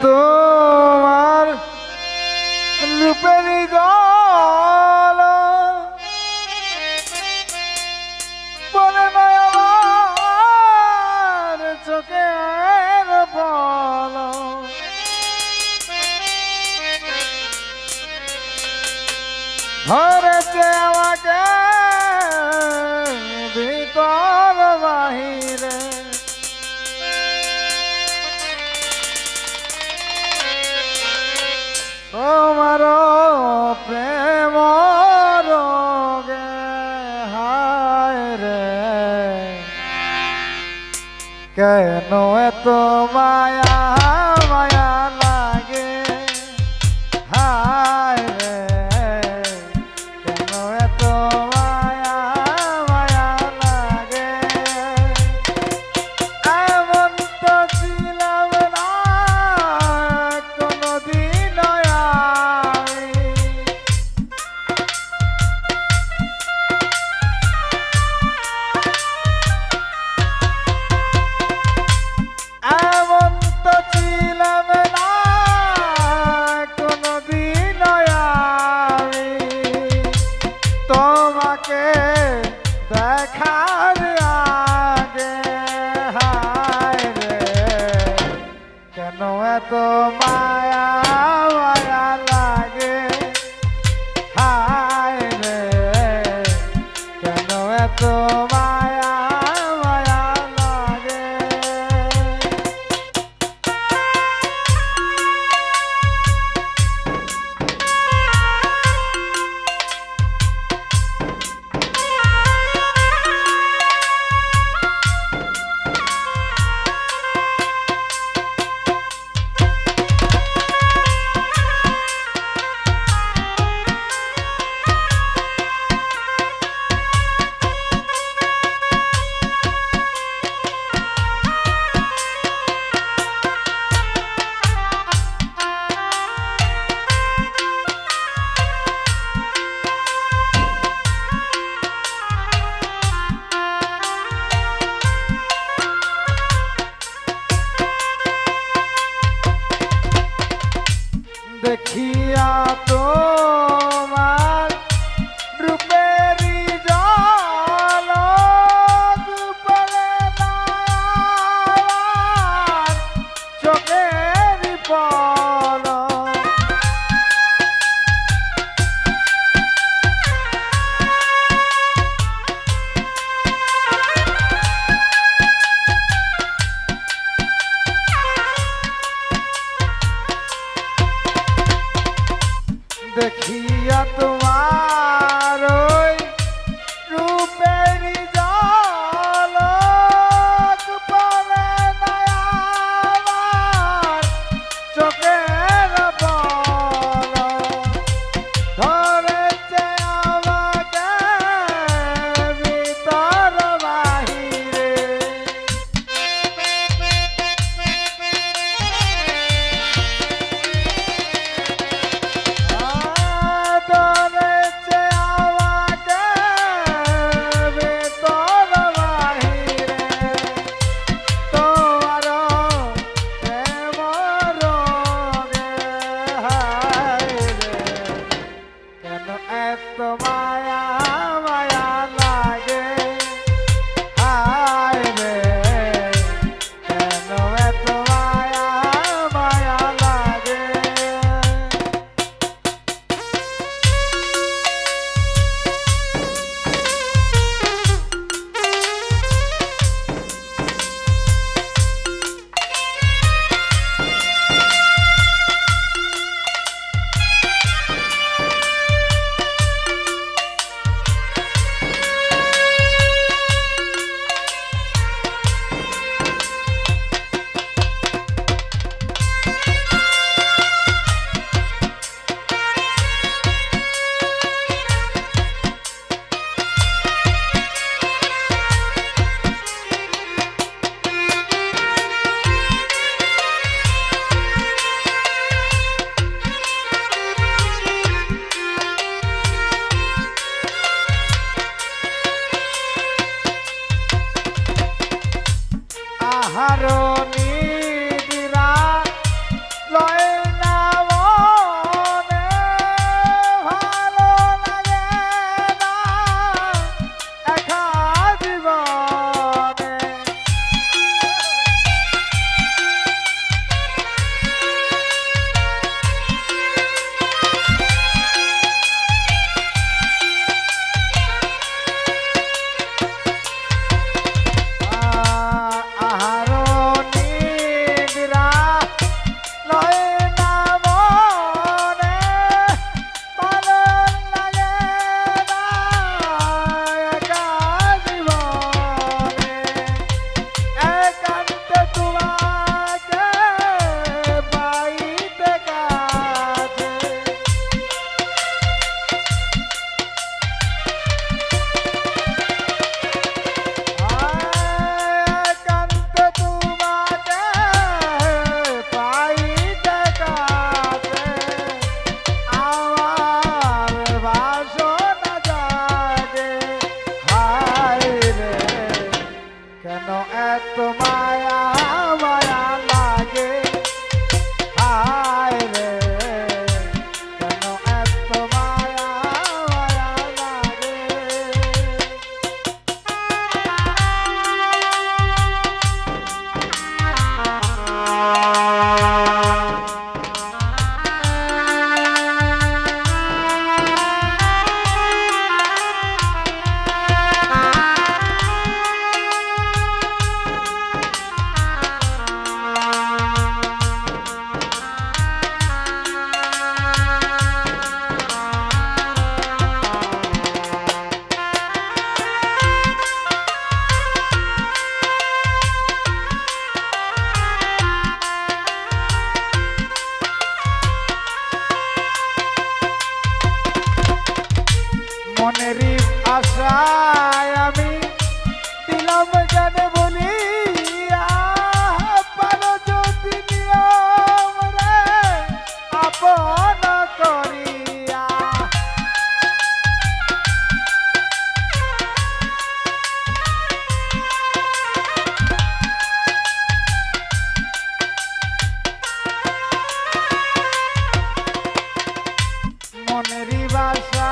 তোমার রূপের জল পরে নয়ার চোখের বল। ধরেছে আমাকে কেন এত মায়া? তোমার হারণী no, at the আপন করিয়া। মনেরি বাসা